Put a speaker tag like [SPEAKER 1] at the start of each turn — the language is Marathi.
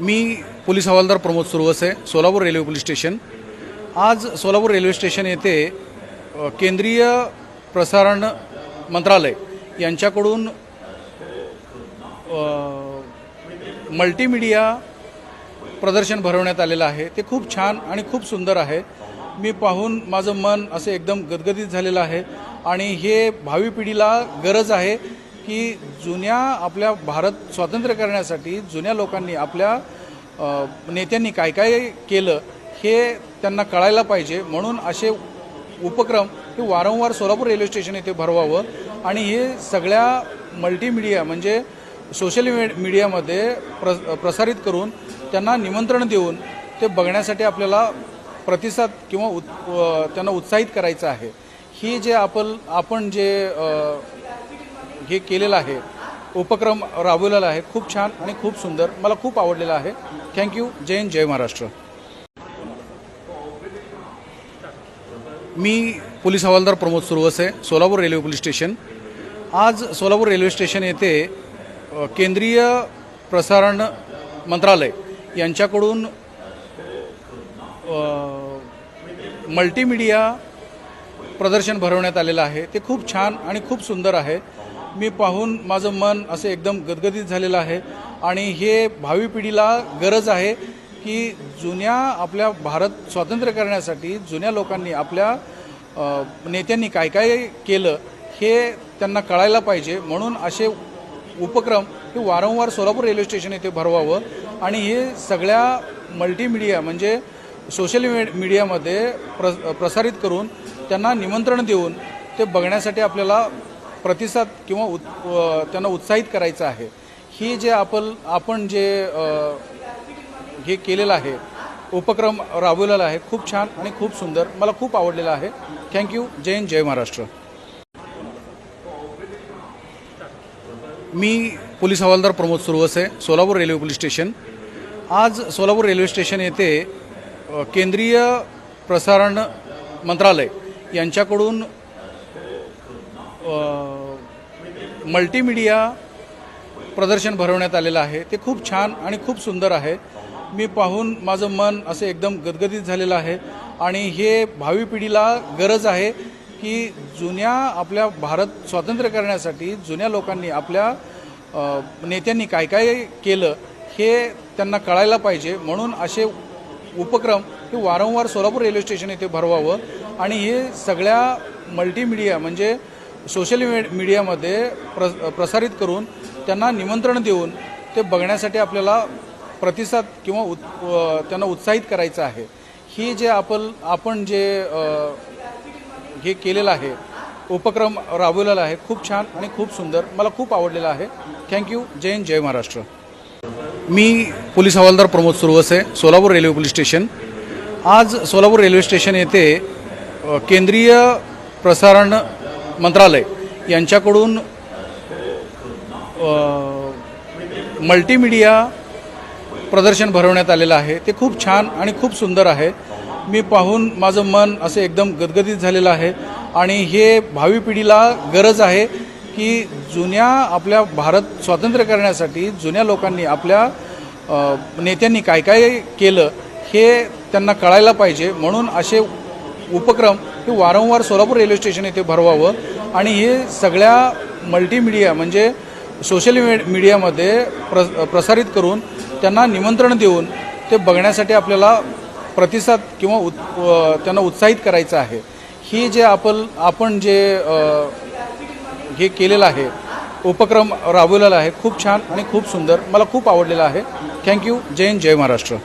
[SPEAKER 1] मी पोलीस हवालदार Pramod Suravse Solapur railway police station. आज सोलापूर रेल्वे स्टेशन येथे केंद्रीय प्रसारण मंत्रालय यांच्याकडून मल्टीमीडिया प्रदर्शन भरवण्यात आलेलं आहे. ते खूप छान आणि खूप सुंदर आहे. मी पाहून माझं मन असे एकदम गदगदित झालेलं आहे. आणि हे भावी पिढीला गरज आहे. की जुन्या आपल्या भारत स्वातंत्र्य करण्यासाठी जुन्या लोकांनी आपल्या नेत्यांनी काय काय केलं हे त्यांना कळायला पाहिजे. म्हणून असे उपक्रम हे वारंवार सोलापूर रेल्वे स्टेशन येथे भरवावं आणि हे सगळ्या मल्टीमीडिया म्हणजे सोशल मीडियामध्ये प्र प्रसारित करून त्यांना निमंत्रण देऊन ते बघण्यासाठी आपल्याला प्रतिसाद किंवा उत् त्यांना उत्साहित करायचं आहे. ही जे आपण आपण जे हे केलेलं आहे. उपक्रम राबवलेला आहे. खूप छान आणि खूप सुंदर. मला खूप आवडलेला आहे. थँक्यू जय हिंद जय महाराष्ट्र. मी पोलीस हवालदार Pramod Suravse Solapur railway police station. आज सोलापूर रेल्वे स्टेशन येथे केंद्रीय प्रसारण मंत्रालय यांच्याकडून मल्टीमिडिया मल्टीमीडिया प्रदर्शन भरवण्यात आलेलं आहे. ते खूप छान आणि खूप सुंदर आहे. मी पाहून माझं मन असं एकदम गदगदित झालेलं आहे. आणि हे भावी पिढीला गरज आहे की जुन्या आपल्या भारत स्वातंत्र्य करण्यासाठी जुन्या लोकांनी आपल्या नेत्यांनी काय काय केलं हे त्यांना कळायला पाहिजे. म्हणून असे उपक्रम हे वारंवार सोलापूर रेल्वे स्टेशन येथे भरवावं. आणि हे सगळ्या मल्टीमीडिया म्हणजे सोशल मीडियामध्ये प्र प्रसारित करून त्यांना निमंत्रण देऊन ते बघण्यासाठी आपल्याला प्रतिसाद किंवा उत त्यांना उत्साहित करायचं आहे. ही जे आपण आपण जे हे केलेलं आहे उपक्रम राबवलेला आहे खूप छान आणि खूप सुंदर. मला खूप आवडलेला आहे. थँक्यू जय हिंद जय महाराष्ट्र. मी पोलीस हवालदार Pramod Suravse Solapur railway police station. आज सोलापूर रेल्वे स्टेशन येथे केंद्रीय प्रसारण मंत्रालय यांच्याकडून मल्टीमीडिया प्रदर्शन भरवण्यात आलेलं आहे. ते खूप छान आणि खूप सुंदर आहे. मी पाहून माझं मन असं एकदम गदगदित झालेलं आहे. आणि हे भावी पिढीला गरज आहे की जुन्या आपल्या भारत स्वातंत्र्य करण्यासाठी जुन्या लोकांनी आपल्या नेत्यांनी काय काय केलं हे त्यांना कळायला पाहिजे. म्हणून असे उपक्रम हे वारंवार सोलापूर रेल्वे स्टेशन येथे भरवावं. आणि हे सगळ्या मल्टीमिडिया म्हणजे सोशल मीडियामध्ये प्र प्रसारित करून त्यांना निमंत्रण देऊन ते बघण्यासाठी आपल्याला प्रतिसाद किंवा उत त्यांना उत्साहित करायचं आहे. ही जे आपण आपण जे हे केलेलं आहे उपक्रम राबवलेला आहे खूप छान आणि खूप सुंदर. मला खूप आवडलेला आहे. थँक्यू जय हिंद जय महाराष्ट्र. मी पोलीस हवालदार Pramod Suravse Solapur railway police station. आज सोलापूर रेल्वे स्टेशन येथे केंद्रीय प्रसारण मंत्रालय यांच्याकडून मल्टीमिडिया प्रदर्शन भरवण्यात आलेलं आहे. ते खूप छान आणि खूप सुंदर आहे. मी पाहून माझं मन असं एकदम गदगदित झालेलं आहे. आणि हे भावी पिढीला गरज आहे की जुन्या आपल्या भारत स्वातंत्र्य करण्यासाठी जुन्या लोकांनी आपल्या नेत्यांनी काय काय केलं हे त्यांना कळायला पाहिजे. म्हणून असे उपक्रम हे वारंवार सोलापूर रेल्वे स्टेशन येथे भरवावं. आणि हे सगळ्या मल्टीमीडिया म्हणजे सोशल मीडियामध्ये प्र प्रसारित करून त्यांना निमंत्रण देऊन ते बघण्यासाठी आपल्याला प्रतिसाद किंवा उत त्यांना उत्साहित करायचं आहे. ही जे आपण आपण जे हे केलेलं आहे उपक्रम राबवलेला आहे खूप छान आणि खूप सुंदर. मला खूप आवडलेला आहे. थँक्यू जय हिंद जय महाराष्ट्र.